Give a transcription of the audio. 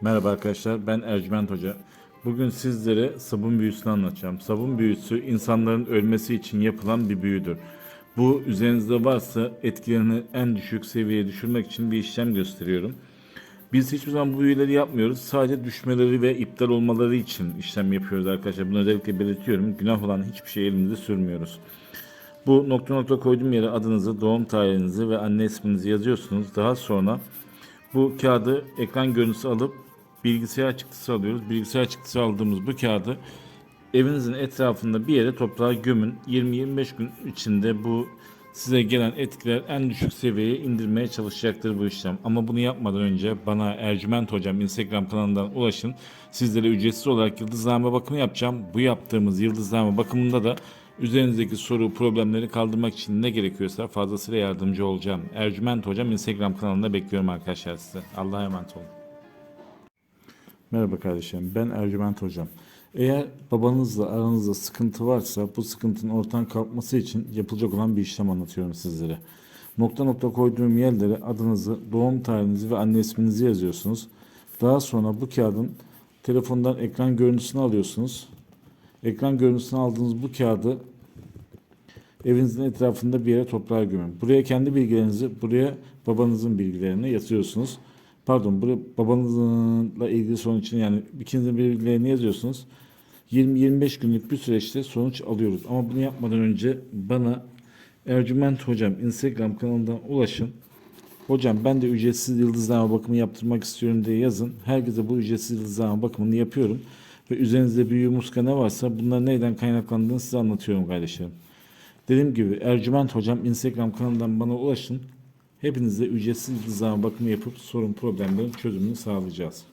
Merhaba arkadaşlar, ben Ercüment Hoca. Bugün sizlere sabun büyüsünü anlatacağım. Sabun büyüsü insanların ölmesi için yapılan bir büyüdür. Bu üzerinizde varsa etkilerini en düşük seviyeye düşürmek için bir işlem gösteriyorum. Biz hiçbir zaman bu büyüleri yapmıyoruz. Sadece düşmeleri ve iptal olmaları için işlem yapıyoruz arkadaşlar. Bunu özellikle belirtiyorum. Günah olan hiçbir şey elimize sürmüyoruz. Bu nokta nokta koyduğum yere adınızı, doğum tarihinizi ve anne isminizi yazıyorsunuz. Daha sonra bu kağıdı ekran görüntüsü alıp bilgisayar çıktısı alıyoruz. Bilgisayar çıktısı aldığımız bu kağıdı evinizin etrafında bir yere toprağa gömün. 20-25 gün içinde bu size gelen etkiler en düşük seviyeye indirmeye çalışacaktır bu işlem. Ama bunu yapmadan önce bana Ercüment Hocam Instagram kanalından ulaşın. Sizlere ücretsiz olarak yıldızlama bakımı yapacağım. Bu yaptığımız yıldızlama bakımında da üzerinizdeki soru, problemleri kaldırmak için ne gerekiyorsa fazlasıyla yardımcı olacağım. Ercüment Hocam Instagram kanalında bekliyorum arkadaşlar size. Allah'a emanet olun. Merhaba kardeşim, ben Ercüment Hocam. Eğer babanızla aranızda sıkıntı varsa bu sıkıntının ortadan kalkması için yapılacak olan bir işlem anlatıyorum sizlere. Nokta nokta koyduğum yerlere adınızı, doğum tarihinizi ve anne isminizi yazıyorsunuz. Daha sonra bu kağıdın telefondan ekran görüntüsünü alıyorsunuz. Ekran görüntüsünü aldığınız bu kağıdı evinizin etrafında bir yere toprağa gömün. Buraya kendi bilgilerinizi, buraya babanızın bilgilerini yazıyorsunuz. Pardon, buraya babanızla ilgili sorun için yani ikinizin bilgilerini yazıyorsunuz. 20-25 günlük bir süreçte sonuç alıyoruz. Ama bunu yapmadan önce bana Ercüment Hocam Instagram kanalından ulaşın. Hocam ben de ücretsiz yıldızlama bakımı yaptırmak istiyorum diye yazın. Herkese bu ücretsiz yıldızlama bakımını yapıyorum. Ve üzerinizde büyü muska ne varsa bunlar neyden kaynaklandığını size anlatıyorum kardeşlerim. Dediğim gibi Ercüment Hocam Instagram kanalından bana ulaşın. Hepinize ücretsiz yıldızlama bakımı yapıp sorun problemlerin çözümünü sağlayacağız.